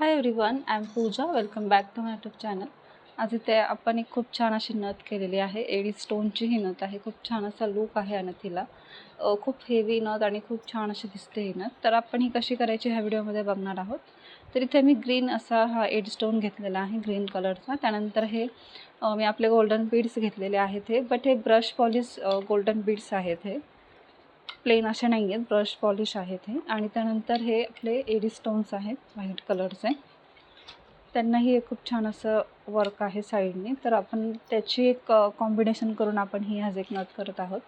Hi everyone I am Pooja welcome back to my YouTube channel आज इथे आपण एक खूप छान अशी नथ केलेली आहे. एडी स्टोनची ही नथ आहे. खूप छान असा लूक आहे या नथीला. खूप हेवी नथ आणि खूप छान अशी दिसते ही नथ. तर आपण ही कशी करायची ह्या व्हिडिओमध्ये बघणार आहोत. तर इथे मी ग्रीन असा हा एड स्टोन घेतलेला आहे ग्रीन कलरचा त्यानंतर हे मी आपले गोल्डन बीड्स घेतलेले आहेत हे. बट हे ब्रश पॉलिश गोल्डन बीड्स आहेत हे. प्लेन असे नाही आहेत ब्रश पॉलिश आहेत हे. आणि त्यानंतर हे आपले एडी स्टोन्स आहेत. व्हाईट कलरचे. त्यांनाही एक खूप छान असं वर्क आहे साईडने. तर आपण त्याची एक कॉम्बिनेशन करून आपण ही आज एक नथ करत आहोत.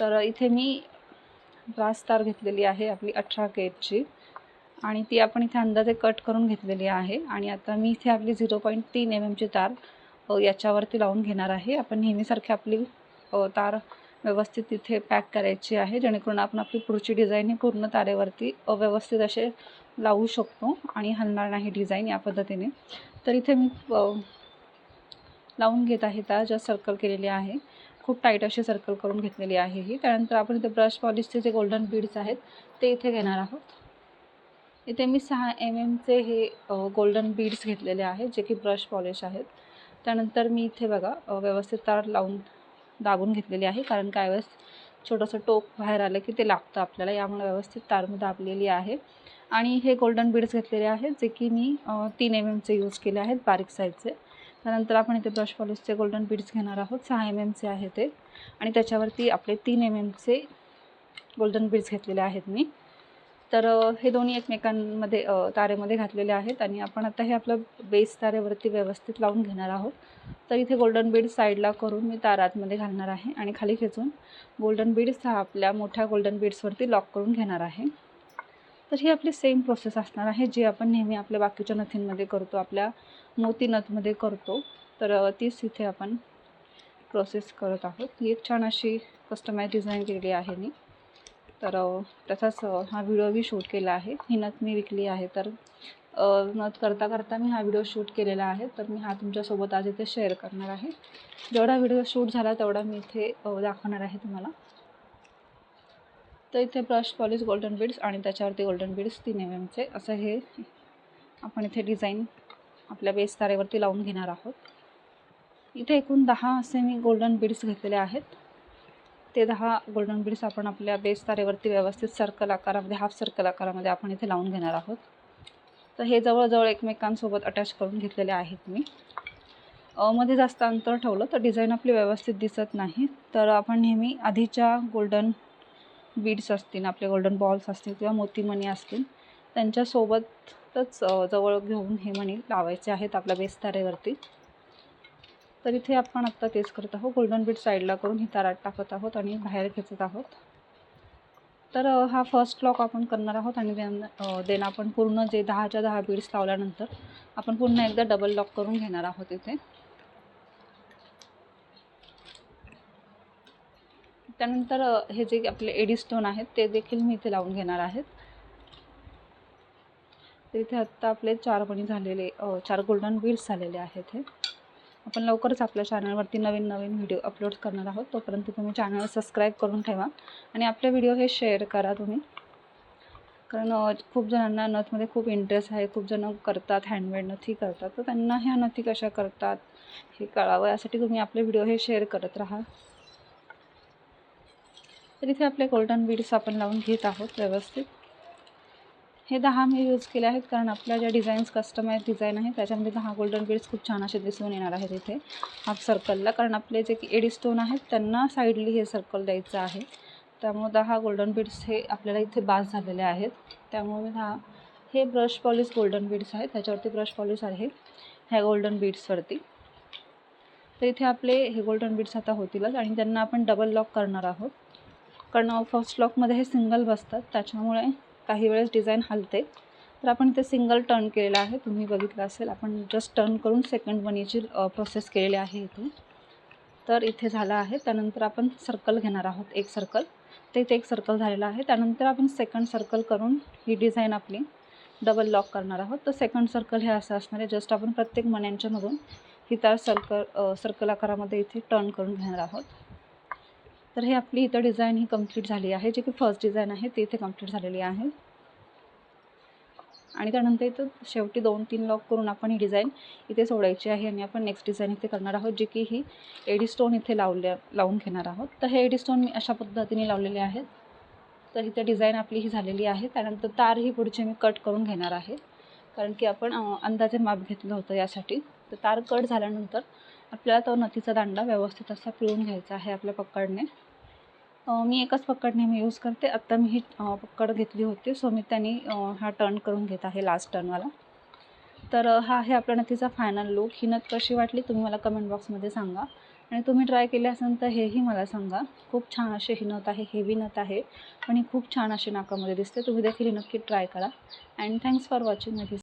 तर इथे मी ब्रास तार घेतलेली आहे आपली अठरा केटची आणि ती आपण इथे अंदाजे कट करून घेतलेली आहे. आणि आता मी इथे आपली झिरो पॉईंट तीन एम एमची तार याच्यावरती लावून घेणार आहे. आपण नेहमीसारखी आपली तार व्यवस्थित तिथे पॅक करायची आहे जेणेकरून आपण आपली पुढची डिझाईन ही पूर्ण तारेवरती अ, व्यवस्थित असे लावू शकतो आणि हलणार नाही डिझाईन या पद्धतीने. तर इथे मी लावून घेत आहे ता ज्या सर्कल केलेली आहे. खूप टाईट अशी सर्कल करून घेतलेली आहे ही. त्यानंतर आपण इथे ब्रश पॉलिशचे जे गोल्डन बीड्स आहेत ते इथे घेणार आहोत. इथे मी सहा एम एमचे हे गोल्डन बीड्स घेतलेले आहेत जे की ब्रश पॉलिश आहेत. त्यानंतर मी इथे बघा व्यवस्थित तार लावून दाबून घेतलेली आहे. कारण काय वेळेस छोटंसं टोक बाहेर आलं की ते लागतं आपल्याला. यामुळे व्यवस्थित तार मी दाबलेली आहे. आणि हे गोल्डन बीड्स घेतलेले आहेत जे की मी तीन एम एमचे यूज केले आहेत बारीक साईजचे त्यानंतर आपण इथे ब्रश पॉलिशचे गोल्डन बीड्स घेणार आहोत. सहा एम एमचे आहे ते. आणि त्याच्यावरती आपले तीन एम एमचे गोल्डन बीड्स घेतलेले आहेत मी. तर हे दोन्ही एकमेकांमध्ये तारेमध्ये घातलेले आहेत आणि आपण आता हे आपलं बेस तारेवरती व्यवस्थित लावून घेणार आहोत. तर इथे गोल्डन बीड साईडला करून मी तार आतमध्ये घालणार आहे आणि खाली खेचून गोल्डन बीड्स हा आपल्या मोठ्या गोल्डन बीड्सवरती लॉक करून घेणार आहे. तर ही आपली सेम प्रोसेस असणार आहे जी आपण नेहमी आपल्या बाकीच्या नथींमध्ये करतो आपल्या मोती नथमध्ये करतो. तर तीच इथे आपण प्रोसेस करत आहोत. ही एक छान अशी कस्टमाइज डिझाईन केलेली आहे मी. तर तसाच हा व्हिडिओ मी शूट केला आहे. ही नथ मी विकली आहे. तर नथ करता करता मी हा व्हिडिओ शूट केलेला आहे. तर मी हा तुमच्यासोबत आज इथे शेअर करणार आहे. जेवढा व्हिडिओ शूट झाला तेवढा मी इथे दाखवणार आहे तुम्हाला. तर इथे ब्रश पॉलिश गोल्डन बीड्स आणि त्याच्यावरती गोल्डन बीड्स तीन एम एमचे असं हे आपण इथे डिझाईन आपल्या बेस तारेवरती लावून घेणार आहोत. इथे एकूण दहा असे मी गोल्डन बीड्स घेतलेले आहेत. ते दहा गोल्डन बीड्स आपण आपल्या बेस तारेवरती व्यवस्थित सर्कल आकारामध्ये हाफ सर्कल आकारामध्ये आपण इथे लावून घेणार आहोत. तर हे जवळजवळ एकमेकांसोबत अटॅच करून घेतलेले आहेत मी. मध्ये जास्त अंतर ठेवलं तर डिझाईन आपली व्यवस्थित दिसत नाही. तर आपण नेहमी आधीच्या गोल्डन बीड्स असतील आपले गोल्डन बॉल्स असतील किंवा मोतीमणी असतील त्यांच्यासोबतच जवळ घेऊन हे मणी लावायचे आहेत आपल्या बेस तारेवरती. तर इथे आपण आत्ता तेच करत आहोत. गोल्डन बीट साईडला करून ही तारात टाकत आहोत आणि बाहेर खेचत आहोत. तर हा फर्स्ट क्लॉक आपण करणार आहोत आणि देन देन आपण पूर्ण जे दहाच्या दहा बीड्स लावल्यानंतर आपण पुन्हा एकदा डबल लॉक करून घेणार आहोत इथे. त्यानंतर हे जे आपले एडी स्टोन आहेत ते देखील मी इथे लावून घेणार आहेत. तर इथे आत्ता आपले चार बणी झालेले चार गोल्डन बीड्स झालेले आहेत हे. आपण लवकरच आपल्या चॅनलवरती नवीन नवीन व्हिडिओ अपलोड करणार आहोत. तोपर्यंत तुम्ही चॅनल सबस्क्राईब करून ठेवा आणि आपले व्हिडिओ हे शेअर करा तुम्ही. कारण खूप जणांना नथमध्ये खूप इंटरेस्ट आहे. खूप जण करतात हँडमेड नथी करतात. तर त्यांना ह्या नथी कशा करतात हे कळावं. यासाठी तुम्ही आपले व्हिडिओ हे शेअर करत राहा. तर इथे आपले गोल्डन बीड्स आपण लावून घेत आहोत व्यवस्थित. हे दहा मी यूज केले आहेत कारण आपल्या ज्या डिझाईन्स कस्टमाइज डिझाईन आहे त्याच्यामध्ये दहा गोल्डन बीड्स खूप छान असे दिसून येणार आहेत इथे. हाफ सर्कलला कारण आपले जे की एडी स्टोन आहेत त्यांना साईडली हे सर्कल द्यायचं आहे. त्यामुळे दहा गोल्डन बीड्स हे आपल्याला इथे बास झालेले आहेत. त्यामुळे मी दहा हे ब्रश पॉलिश गोल्डन बीड्स आहेत. त्याच्यावरती ब्रश पॉलिश आहे ह्या गोल्डन बीड्सवरती तर इथे आपले हे गोल्डन बीड्स आता होतीलच आणि त्यांना आपण डबल लॉक करणार आहोत. कारण फर्स्ट लॉकमध्ये हे सिंगल बसतात. त्याच्यामुळे काही वेळेस डिझाईन हलते. तर आपण इथे सिंगल टर्न केलेलं आहे. तुम्ही बघितलं असेल आपण जस्ट टर्न करून सेकंड वनीची प्रोसेस केलेली आहे इथे. तर इथे झालं आहे. त्यानंतर आपण सर्कल घेणार आहोत एक सर्कल ते इथे एक सर्कल झालेलं आहे. त्यानंतर आपण सेकंड सर्कल करून ही डिझाईन आपली डबल लॉक करणार आहोत. तर सेकंड सर्कल हे असं असणार आहे. जस्ट आपण प्रत्येक मण्यांच्यामधून ही तार सर्कल सर्कल आकारामध्ये इथे टर्न करून घेणार आहोत. तर हे आपली इथं डिझाईन ही कंप्लीट झाली आहे. जे की फर्स्ट डिझाईन आहे ती इथे कंप्लीट झालेली आहे. आणि त्यानंतर इथं शेवटी दोन तीन लॉक करून आपण ही डिझाईन इथे सोडायची आहे आणि आपण नेक्स्ट डिझाईन इथे करणार आहोत जे की ही एडी स्टोन इथे लावल्या लावून घेणार आहोत. तर हे एडी स्टोन मी अशा पद्धतीने लावलेले आहेत. तर इथे डिझाईन आपली ही झालेली आहे. त्यानंतर तार ही पुढचे मी कट करून घेणार आहे. कारण की आपण अंदाजे माप घेतलं होतं यासाठी. तर तार कट झाल्यानंतर आपल्याला तो नथीचा दांडा व्यवस्थित असा पिळून घ्यायचा आहे आपल्या पकडने मी एकच पकड नेहमी यूज करते. आत्ता मी ही पकड घेतली होती. सो मी त्यांनी हा टर्न करून घेत आहे लास्ट टर्नवाला तर हा आहे आपल्या नथीचा फायनल लुक ही नथ कशी वाटली तुम्ही मला कमेंट बॉक्समध्ये सांगा. आणि तुम्ही ट्राय केले असेल तर हेही मला सांगा. खूप छान अशी ही नथ आहे हेवी नथ आहे. पण ही खूप छान अशी नाकामध्ये दिसते. तुम्ही देखील ही नक्की ट्राय करा. And thanks for watching my